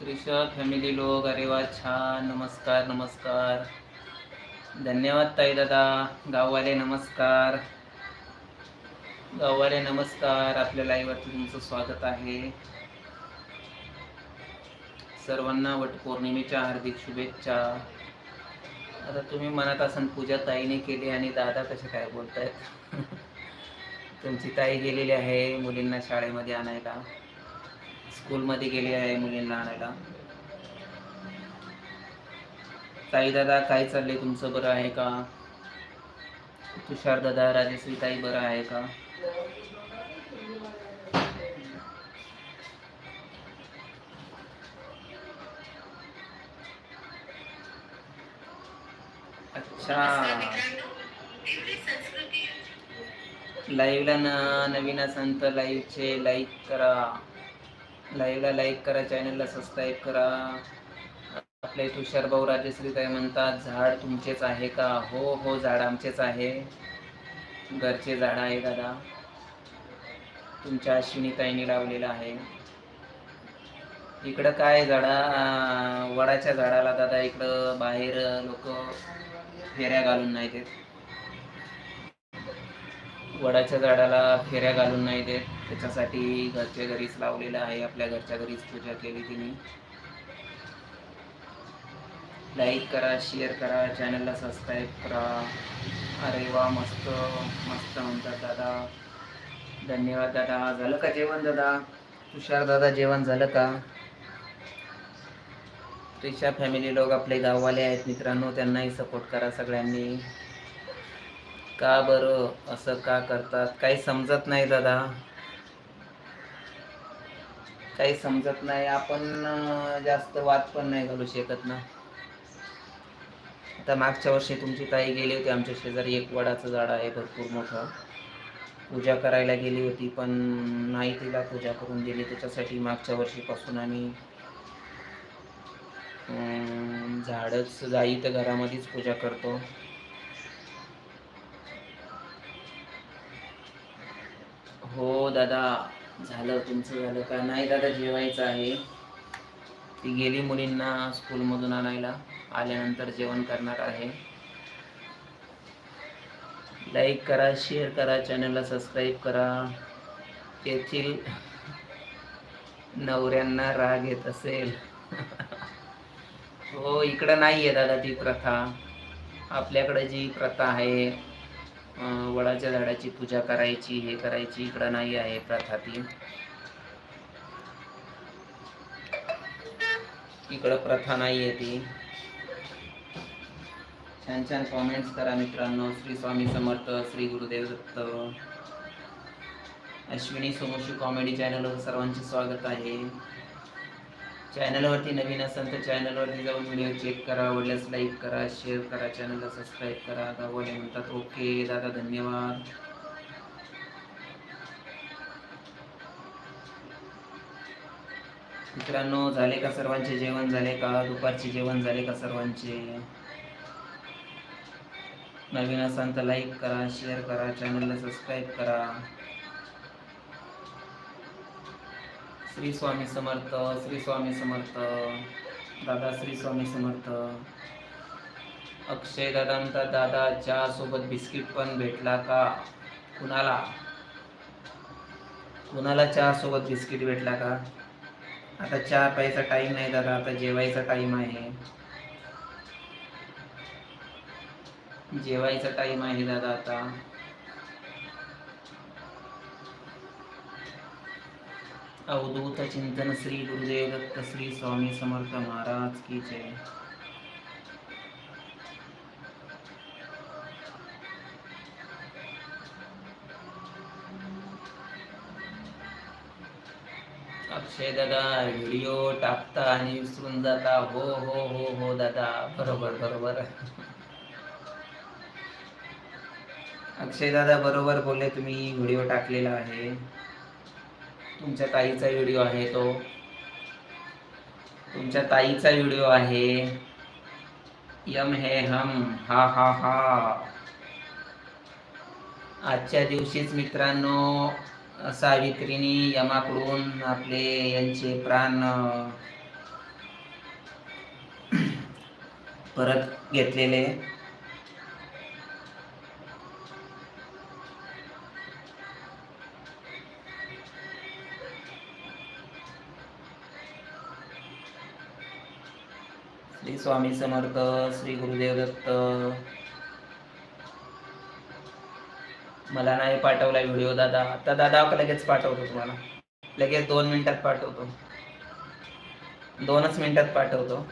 Trisha family लोक अरे वा छान. नमस्कार नमस्कार. धन्यवाद ताई दादा. गाववाले नमस्कार. गाववाले नमस्कार. आपल्या लाईव्हवरती तुमचं स्वागत आहे. सर्वांना वटपौर्णिमेच्या हार्दिक शुभेच्छा. आता तुम्ही म्हणत असाल पूजा ताईने केली आणि दादा कसे काय बोलतायत? तुमची ताई गेलेली आहे मुलींना शाळेमध्ये आणायला. स्कूलमध्ये गेले आहे मुलींना आणायला. ताई दादा काय चाललंय तुमचं? बरं आहे का? तुषार दादा राजश्री ताई बरं आहे का? अच्छा. लाईव्हला न नवीन असेल तर लाईव्हचे लाईक करा. लाईव्हला लाईक करा चॅनलला सबस्क्राईब करा. आपले तुषार भाऊ राजश्री म्हणतात झाड तुमचेच आहे का? हो हो झाड आमचेच आहे. घरचे झाड आहे दादा. तुमच्या अश्विनी ताईने लावलेलं आहे. इकडं काय झाडा? वडाच्या झाडाला दादा इकडं बाहेर लोक फेऱ्या घालून नाही देत. वडाच्या झाडाला फेऱ्या घालून नाही देत. त्याच्यासाठी घरच्या घरीच लावलेलं आहे. आपल्या घरच्या घरीच पूजा केली तिने. लाईक करा शेअर करा चॅनलला सबस्क्राईब करा. अरे वा मस्त मस्त म्हणतात दादा. धन्यवाद दादा. झालं का जेवण दादा? तुषार दादा जेवण झालं का? त्रिशा फॅमिली लोक आपले गाववाले आहेत मित्रांनो. त्यांनाही सपोर्ट करा सगळ्यांनी. का बरं? असं का करतात? काही समजत नाही दादा. काही समजत नाही. आपण जास्त वाद पण नाही घालू शकत ना. आता मागच्या वर्षी तुमची ताई गेली होती. आमच्या शेजारी एक वडाचं झाड आहे भरपूर मोठं. पूजा करायला गेली होती पण नाही तिला पूजा करून दिली. त्याच्यासाठी मागच्या वर्षीपासून आम्ही झाडच जाई तर घरामध्येच पूजा करतो. हो दादा. झालं तुमचं झालं का? नाही दादा जेवायचं आहे. ती गेली मुलींना स्कूलमधून आणायला. आल्यानंतर जेवण करणार आहे. लाईक करा शेअर करा चॅनलला सबस्क्राईब करा. तेथील नवऱ्यांना राग येत असेल. हो इकडं नाही आहे दादा ती प्रथा. आपल्याकडे जी प्रथा आहे वडाच्या झाडाची पूजा करायची हे करायची इकडं नाही आहे प्रथा ती. इकडं प्रथा नाही आहे ती. छान छान कॉमेंट्स करा मित्रांनो. श्री स्वामी समर्थ श्री गुरुदेव दत्त. अश्विनी सोमोशी कॉमेडी चॅनलवर सर्वांचे स्वागत आहे. चॅनलवरती नवीन असेल तर चॅनलवरती जाऊन व्हिडिओ चेक करा. आवडल्यास लाईक करा शेअर करा. चॅनलला सबस्क्राईब करा. गाववाले म्हणतात ओके दादा धन्यवाद. मित्रांनो झाले का सर्वांचे जेवण? झाले का? दुपारचे जेवण झाले का सर्वांचे? नवीन असाल तर लाईक करा शेअर करा. चॅनलला सबस्क्राईब करा. श्री स्वामी समर्थ श्री स्वामी समर्थ दादा श्री स्वामी समर्थ. अक्षय दादांचा दादा चहा सोबत बिस्किट पण भेटला का? कुणाला? कुणाला चहा सोबत बिस्किट भेटला का? आता चहा प्यायचा टाइम नाही दादा आता जेवायचा टाइम आहे. जेवायचा टाइम आहे दादा आता. अवधूत चिंतन श्री गुरुदेव दत्त श्री स्वामी समर्थ महाराज की जय। अक्षय दादा व्हिडिओ टाकता आणि विसरून जाता. हो हो हो हो दादा. बरोबर बरोबर. अक्षय दादा बरोबर बोलले तुम्ही. व्हिडिओ टाकलेला आहे. तुमच्या ताईचा व्हिडिओ आहे तो. तुमच्या ताईचा व्हिडिओ आहे. यम हे हम हा हा हा. आजच्या दिवशीच मित्रांनो सावित्रीनी यमाकडून आपले यांचे प्राण परत घेतलेले. श्री स्वामी समर्थ श्री गुरुदेव दत्त. मला नाही पाठवला व्हिडिओ दादा. आता दादा लगेच पाठवतो तुम्हाला. लगेच दोन मिनिटात पाठवतो. दोनच मिनिटात पाठवतो.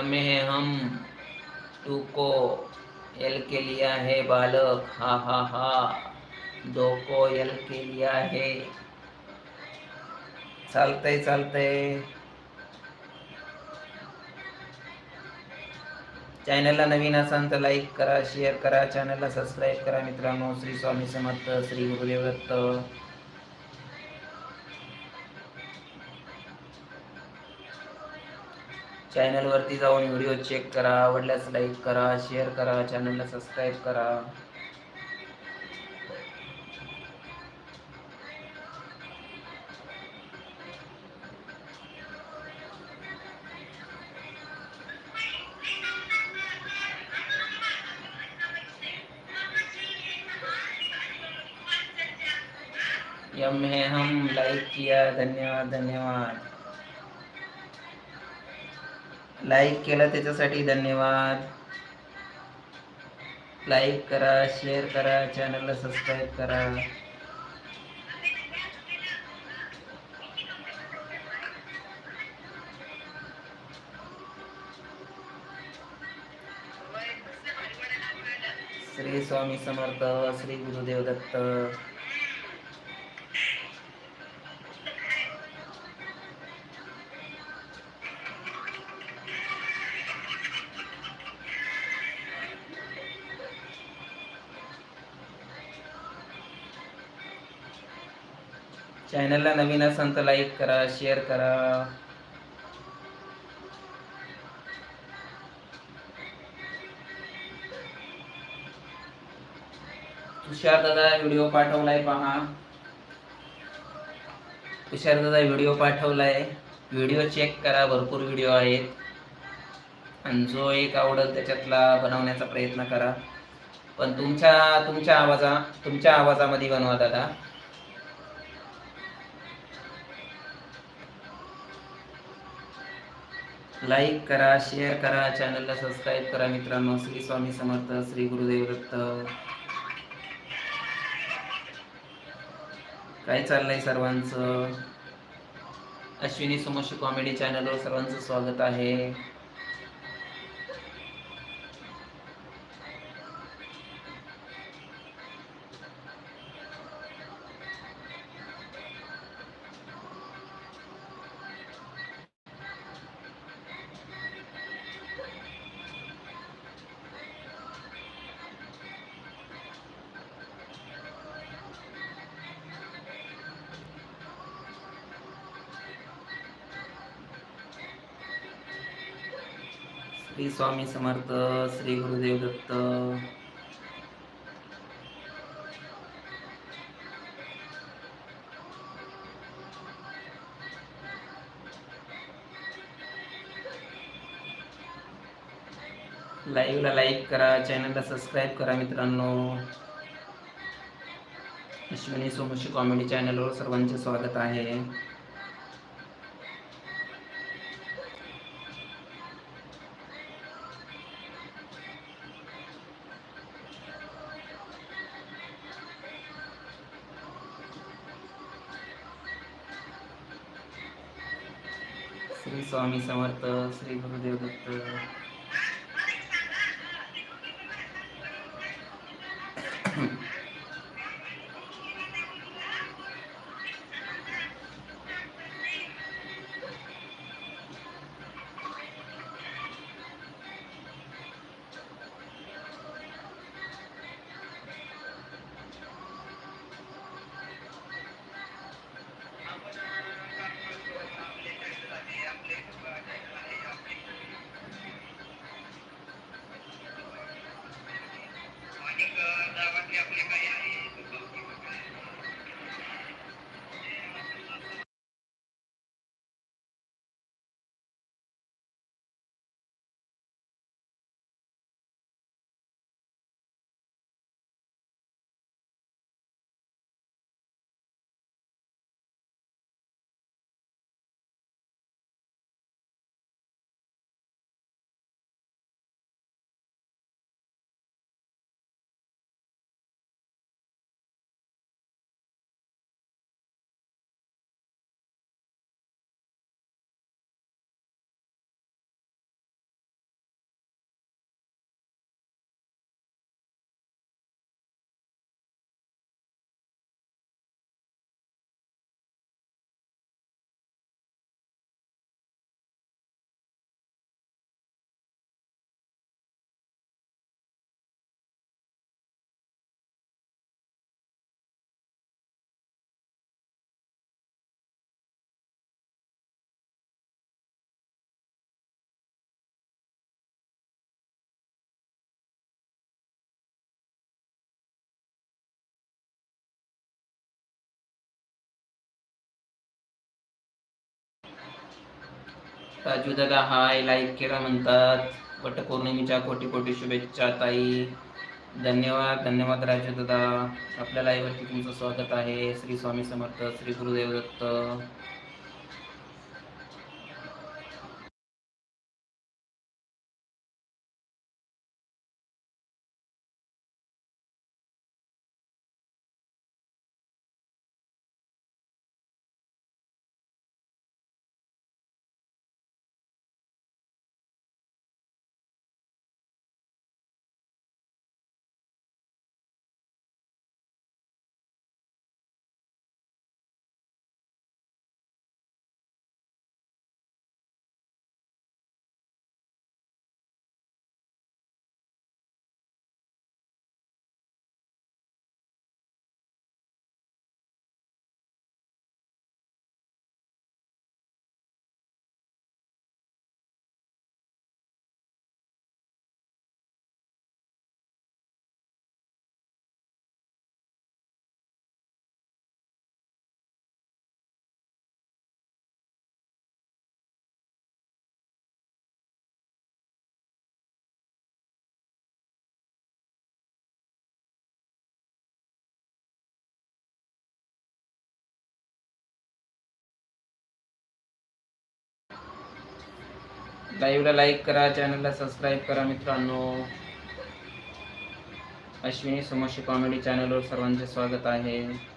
में हम टू को एल के लिया है बालक। हा हा हा। दो को एल के लिया है। चालतंय चालतंय चॅनलला नवीन असाल तर लाईक करा शेअर करा. चॅनलला सबस्क्राईब करा मित्रांनो. श्री स्वामी समर्थ, श्री गुरुदेव दत्त. चॅनलवरती जाऊन व्हिडिओ चेक करा, आवडल्यास लाईक करा शेअर करा चॅनलला सबस्क्राईब करा. यम है हम लाइक किया, धन्यवाद धन्यवाद. लाईक केलं त्याच्यासाठी धन्यवाद. लाईक करा शेअर करा चॅनलला सबस्क्राईब करा. श्री स्वामी समर्थ श्री गुरुदेव दत्त. चॅनलला नवीन असाल तर लाईक करा शेअर करा. तुषार दादा व्हिडिओ पाठवलाय पहा. तुषार दादा व्हिडिओ पाठवलाय. व्हिडिओ चेक करा भरपूर व्हिडिओ आहेत. आणि जो एक आवडल त्याच्यातला बनवण्याचा प्रयत्न करा. पण तुमच्या तुमच्या आवाजा तुमच्या आवाजामध्ये बनवा दादा. लाईक करा शेअर करा चॅनलला सबस्क्राईब करा मित्रांनो. श्री स्वामी समर्थ श्री गुरुदेव दत्त. काय चाललंय सर्वांचं? अश्विनी समोश कॉमेडी चॅनलवर सर्वांचं स्वागत आहे. श्री स्वामी समर्थ श्री गुरुदेव दत्त. लाईव्हला लाईक करा चॅनलला सबस्क्राईब करा मित्रांनो. अश्विनी सोमशी कॉमेडी चॅनलवर सर्वांचे स्वागत आहे. स्वामी समर्थ श्री गुरुदेव दत्त राजू दादा हाय लाईक केला म्हणतात. वटपौर्णिमेच्या कोटी कोटी शुभेच्छा ताई. धन्यवाद धन्यवाद राजू दादा आपल्या लाईव्हवरती तुमचं स्वागत आहे. श्री स्वामी समर्थ श्री गुरुदेव दत्त. लाईव्हला लाईक करा चॅनलला सबस्क्राईब करा मित्रांनो. अश्विनी समोशी कॉमेडी चॅनलवर सर्वांचे स्वागत आहे.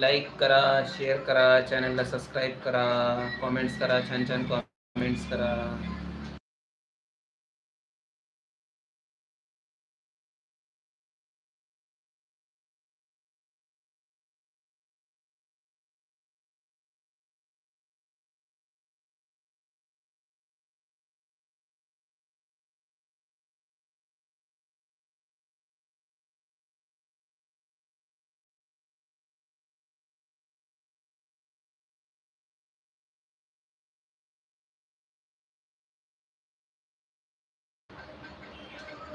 लाईक करा शेअर करा चॅनलला सबस्क्राईब करा कॉमेंट्स करा छान छान कॉमेंट्स करा.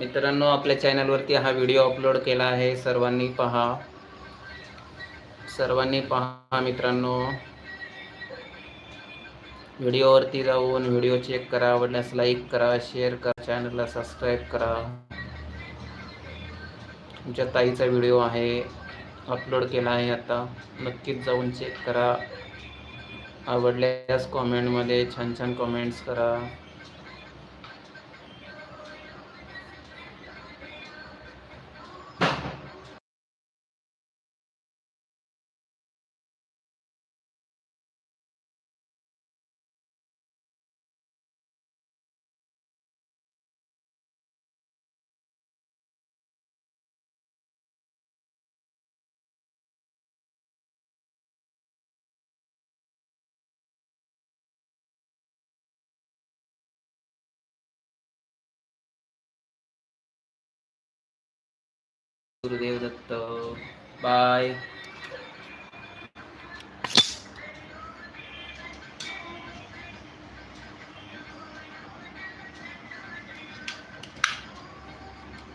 मित्रांनो आपल्या चॅनलवरती हा व्हिडिओ अपलोड केला आहे. सर्वांनी पहा. सर्वांनी पहा मित्रांनो. व्हिडिओवरती जाऊन व्हिडिओ चेक करा. आवडल्यास लाईक करा शेअर करा चॅनलला सबस्क्राईब करा. तुमच्या ताईचा व्हिडिओ आहे अपलोड केला आहे आता. नक्कीच जाऊन चेक करा. आवडल्यास कॉमेंटमध्ये छान छान कॉमेंट्स करा. गुरुदेव दत्त. बाय.